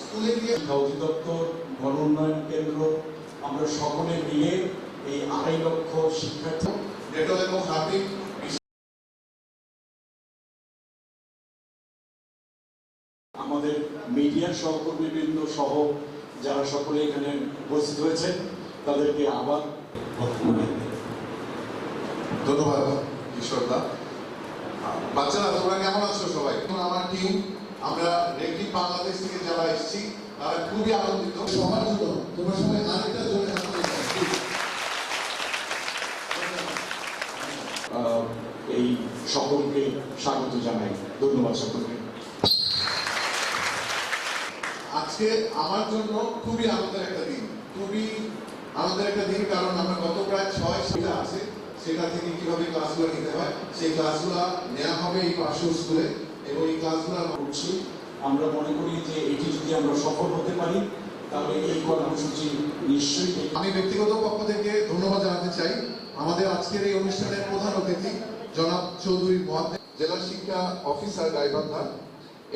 স্কুলে গিয়ে শিক্ষা অধিদপ্তর গণ উন্নয়ন কেন্দ্র আমরা সকলে মিলে এই আড়াই লক্ষ শিক্ষার্থী ডেটল এবং হার্পিক আমাদের মিডিয়ার সহকর্মীবৃন্দ সহ যারা সকলে এখানে উপস্থিত হয়েছেন তাদেরকে আবার ধন্যবাদ ঈশ্বরদা বাচ্চারা তোমরা কেমন আছো সবাই? আমার টিম আমরা রেডি বাংলাদেশ থেকে যারা এসেছি তারা খুবই আনন্দিত। সবার জন্য তোমরা সবাই আরেকটা জোরে এই সকলকে স্বাগত জানাই। ধন্যবাদ সকলকে। আজকে আমার জন্য খুবই আনন্দের একটা দিন। খুবই আনন্দের একটা দিন কারণ আমরা গত প্রায় ছয় সেটা আছে সেটা থেকে কীভাবে ক্লাসগুলো নিতে হয় সেই ক্লাসগুলো নেওয়া হবে এই পার্শ্ব স্কুলে এবং এই ক্লাসগুলো আমরা করছি। আমরা মনে করি যে এটি যদি আমরা সফল হতে পারি, তাহলে এই কর্মসূচি নিশ্চয়ই আমি ব্যক্তিগত পক্ষ থেকে ধন্যবাদ জানাতে চাই। আমাদের আজকের এই অনুষ্ঠানের প্রধান অতিথি, জনাব চৌধুরী মহাদেব জেলা শিক্ষা অফিসার গাইবান্ধা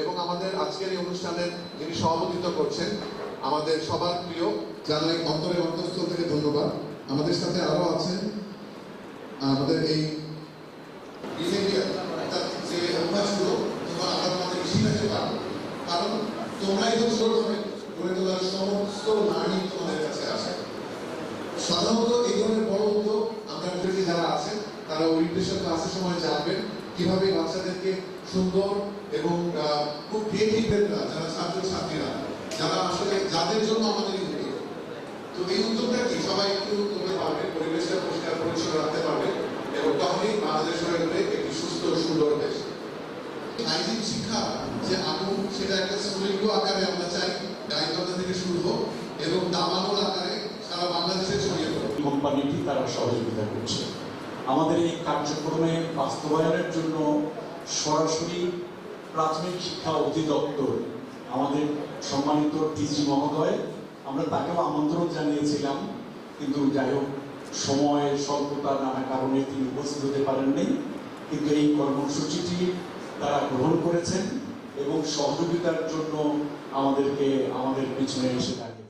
এবং আমাদের আজকের এই অনুষ্ঠানের যিনি সভাপতিত্ব করছেন, আমাদের সবার প্রিয় জানাই অন্তরের অন্তঃস্থল থেকে ধন্যবাদ। আমাদের সাথে আরও আছেন, আমাদের এই behavior, অর্থাৎ যে অভ্যাসগুলো তোমরা আগামী আমাদের শিখাতে পারো কারণ তোমরাই তো হবে গড়ে তোলার সমস্ত লার্নিং তোমাদের কাছে আসে। সাধারণত এই ধরনের বড় উদ্যোগ আমরা বিরোধী যারা আছেন তারা ওরিয়েন্টেশন ক্লাসের সময় জানবেন কীভাবে বাচ্চাদেরকে সুন্দর এবং খুব ক্রিয়েটিভ যারা ছাত্র ছাত্রীরা, যারা আসলে যাদের জন্য আমাদের এই উদ্যোগ। তো এই উদ্যোগটা কি? সবাই একটু করতে পারবে, পরিবেশটা পরিষ্কার পরিচ্ছন্ন রাখতে পারবে এবং তখনই বাংলাদেশ হয়ে একটি সুস্থ সুন্দর দেশ। হাইজিন শিক্ষা যে আগুন সেটা একটা স্ফুলিঙ্গ আকারে আমরা চাই। গাইবান্ধা থেকে শুরু হোক এবং দামানোর আকারে সারা বাংলাদেশে ছড়িয়ে পড়ুক। কোম্পানিটি তারা সহযোগিতা করছে? আমাদের এই কার্যক্রমে বাস্তবায়নের জন্য সরাসরি প্রাথমিক শিক্ষা অধিদপ্তর, আমাদের সম্মানিত টিজি মহোদয়, আমরা তাকেও আমন্ত্রণ জানিয়েছিলাম, কিন্তু যাই হোক সময়ের স্বল্পতার নানা কারণে তিনি উপস্থিত হতে পারেননি। কিন্তু এই কর্মসূচিটি তারা গ্রহণ করেছেন। এবং সহযোগিতার জন্য আমাদেরকে আমাদের পিছনে এসে দাঁড়িয়েছেন।